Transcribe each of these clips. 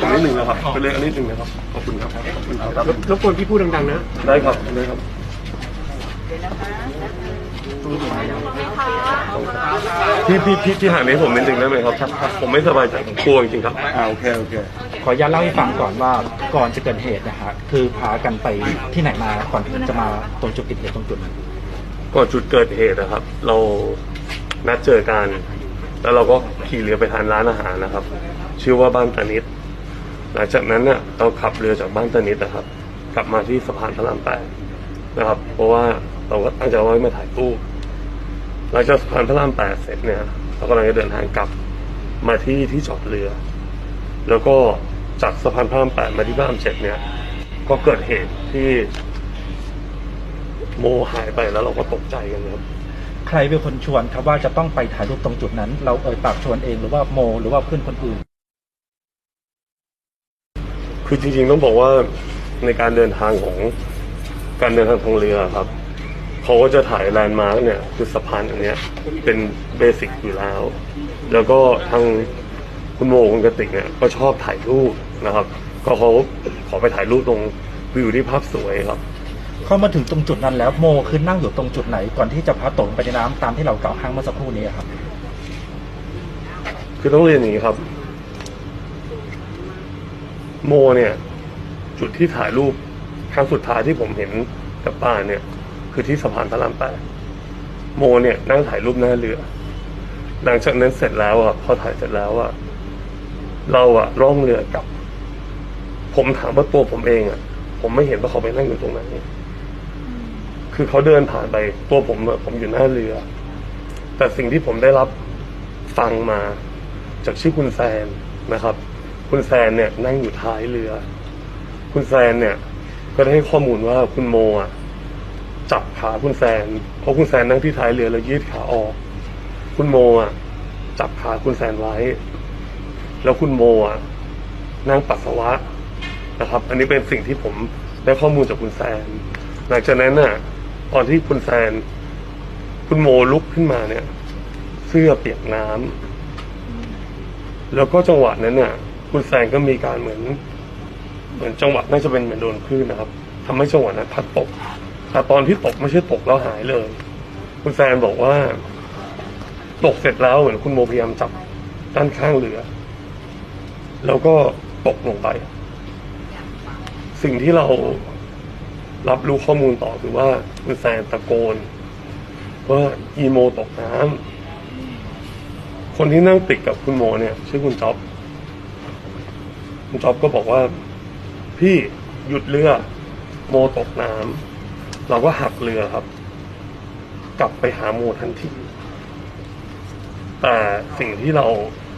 ผมนิดหนึ่งนะครับไปเลยอันนิดหนึ่งนะครับขอบคุณครับขอบคุณครับรบกวนพี่พูดดังๆนะได้ครับได้ครับพี่พี่พี่พี่หานี้ผมนิดหนึ่งได้ไหมครับผมไม่สบายใจผมกลัวจริงๆครับอ่าโอเคโอเคขออนุญาตเล่าให้ฟังก่อนว่าก่อนจะเกิดเหตุนะฮะคือพากันไปที่ไหนมาก่อนถึงจะมาตรงจุดเกิดเหตุตรงจุดนั้นก่อนจุดเกิดเหตุนะครับ เรานัดเจอกัน แล้วเราก็ขี่เรือไปทานร้านอาหารนะครับ ชื่อว่าบ้านตานิด หลังจากนั้นเนี่ยเราขับเรือจากบ้านตานิดนะครับ กลับมาที่สะพานพระรามแปดนะครับ เพราะว่าเราก็ตั้งใจว่ามาถ่ายรูปหลังจากสะพานพระรามแปดเสร็จเนี่ยเรากำลังจะเดินทางกลับมาที่ที่จอดเรือ แล้วก็จากสะพานพระรามแปดมาที่พระรามเจ็ดเนี่ย ก็เกิดเหตุที่โมหายไปแล้วเราก็ตกใจกันครับ ใครเป็นคนชวนครับว่าจะต้องไปถ่ายรูปตรงจุดนั้น เราเอ่ยปากชวนเองหรือว่าโม หรือว่าเพื่อนคนอื่น คือจริงๆต้องบอกว่าในการเดินทางของการเดินทางทางเรือครับเขาก็จะถ่ายแลนด์มาร์กเนี่ยคือสะพานอันเนี้ยเป็นเบสิกอยู่แล้ว แล้วก็ทางคุณโมคุณกติกเนี่ยก็ชอบถ่ายรูปนะครับ ก็เขาขอไปถ่ายรูปตรงวิวที่ภาพสวยครับเข้ามาถึงตรงจุดนั้นแล้วโมคือนั่งอยู่ตรงจุดไหนก่อนที่จะพลัดตกลงไปในน้ำตามที่เรากล่าวข้างเมื่อสักครู่นี้ครับ คือต้องเรียนอย่างนี้ครับ โมเนี่ย จุดที่ถ่ายรูปครั้งสุดท้ายที่ผมเห็นกับป้าเนี่ย คือที่สะพานพระรามแปดโมเนี่ยนั่งถ่ายรูปหน้าเรือ หลังจากนั้นเสร็จแล้วอะพอถ่ายเสร็จแล้วอะเราอะร่องเรือกลับ ผมถามว่าตัวผมเองอะ ผมไม่เห็นว่าเขาไปนั่งอยู่ตรงไหนคือเขาเดินผ่านไปตัวผมอะผมอยู่หน้าเรือ แต่สิ่งที่ผมได้รับฟังมาจากชื่อคุณแซนนะครับ คุณแซนเนี่ยนั่งอยู่ท้ายเรือ คุณแซนเนี่ย ก็ได้ให้ข้อมูลว่าคุณโมอะจับขาคุณแซนเพราะคุณแซนนั่งที่ท้ายเรือแล้วยืดขาออก คุณโมอะจับขาคุณแซนไว้ แล้วคุณโมอะนั่งปัสสาวะนะครับ อันนี้เป็นสิ่งที่ผมได้ข้อมูลจากคุณแซน หลังจากนั้นน่ะ ตอนที่คุณแซน คุณโมลุกขึ้นมาเนี่ย เสื้อเปียกน้ำแล้วก็จังหวะนั้นเนี่ย คุณแซงก็มีการเหมือน เหมือนจังหวะน่าจะเป็นเหมือนโดนคลื่นนะครับทำให้จังหวะนั้นพัดตกแต่ตอนที่ตกไม่ใช่ตกแล้วหายเลย คุณแซนบอกว่า ตกเสร็จแล้วเหมือนคุณโมพยายามจับด้านข้างเรือ แล้วก็ตกลงไป สิ่งที่เรารับรู้ข้อมูลต่อคือว่าคุณแซนตะโกนว่าอีโมตกน้ำคนที่นั่งติดกับคุณโมเนี่ย ชื่อคุณจ๊อบ คุณจ๊อบก็บอกว่า พี่หยุดเรือ โมตกน้ำเราก็หักเรือครับ กลับไปหาโมทันทีแต่สิ่งที่เรา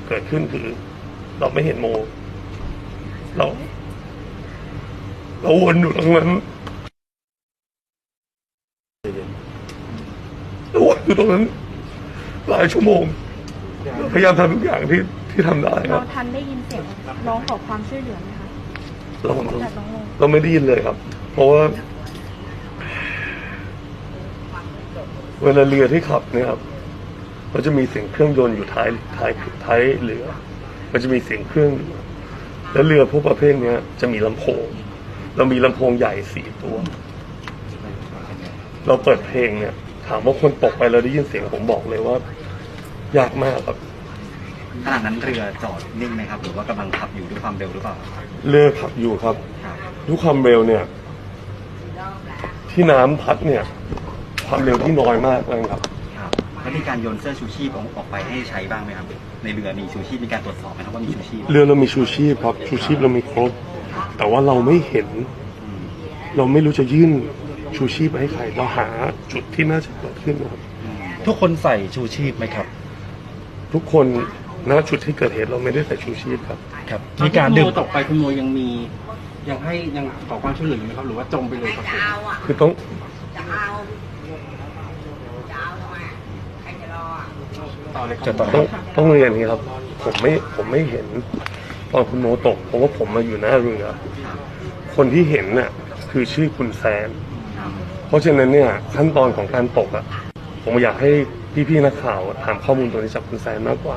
เกิดขึ้นคือ เราไม่เห็นโม เรา เราวนอยู่ตรงนั้นเราวนอยู่ตรงนั้น หลายชั่วโมง พยายามทำทุกอย่างที่ ที่ทำได้คเรารับ ทันได้ยินเสียงร้องขอความช่วยเหลือไหมคะเราจากน้องโมเราไม่ได้ยินเลยครับ เพราะว่า เวลาเรือที่ขับเนี่ยครับมันจะมีเสียงเครื่องยนต์อยู่ท้ายท้ายท้ายเรือ มันจะมีเสียงเครื่องอยู่แล้วเรือพวกประเภทเนี้ย จะมีลำโพง เรามีลำโพงใหญ่สี่ตัว เราเปิดเพลงเนี่ย ถามว่าคนตกไปเราได้ยินเสียงผมบอกเลยว่า ยากมากครับ ขณะนั้นเรือจอดนิ่งไหมครับหรือว่ากำลังขับอยู่ด้วยความเร็วหรือเปล่าเรือขับอยู่ครับครับด้วยความเร็วเนี่ย ที่น้ำพัดเนี่ย ความเร็วที่น้อยมากเลยครับ ครับแล้วมีการโยนเสื้อชูชีพออกออกไปให้ใช้บ้างไหมครับ ในเรือมีชูชีพมีการตรวจสอบไหมครับว่ามีชูชีพเรือเรามีชูชีพครับ ชูชีพเรามีครบ แต่ว่าเราไม่เห็นอืมเราไม่รู้จะยื่นชูชีพไปให้ใคร เราหาจุดที่น่าจะเกิดขึ้นนะครับอืมทุกคนใส่ชูชีพไหมครับ ทุกคน ณจุดที่เกิดเหตุเราไม่ได้ใส่ชูชีพครับครับมีมีกาการรดื่ดื่มมตกไปคุณโมยังมี ยังให้ยังขอความช่วยเหลืออยู่ไหมครับ หรือว่าจมไปเลยครับคือต้องต่อเลยคจะรับต่อ ต้องต้องเรียนอย่างนี้ครับ ผมไม่ผมไม่เห็นตอนคุณโมตกเพราะว่าผมมาอยู่หน้าเรือคนที่เห็นน่ะคือชื่อคุณแซน เพราะฉะนั้นเนี่ยขั้นตอนของการตกอะผมอยากให้พี่ๆนักข่าวถามข้อมูลตัวนี้จากคุณแซนมากกว่า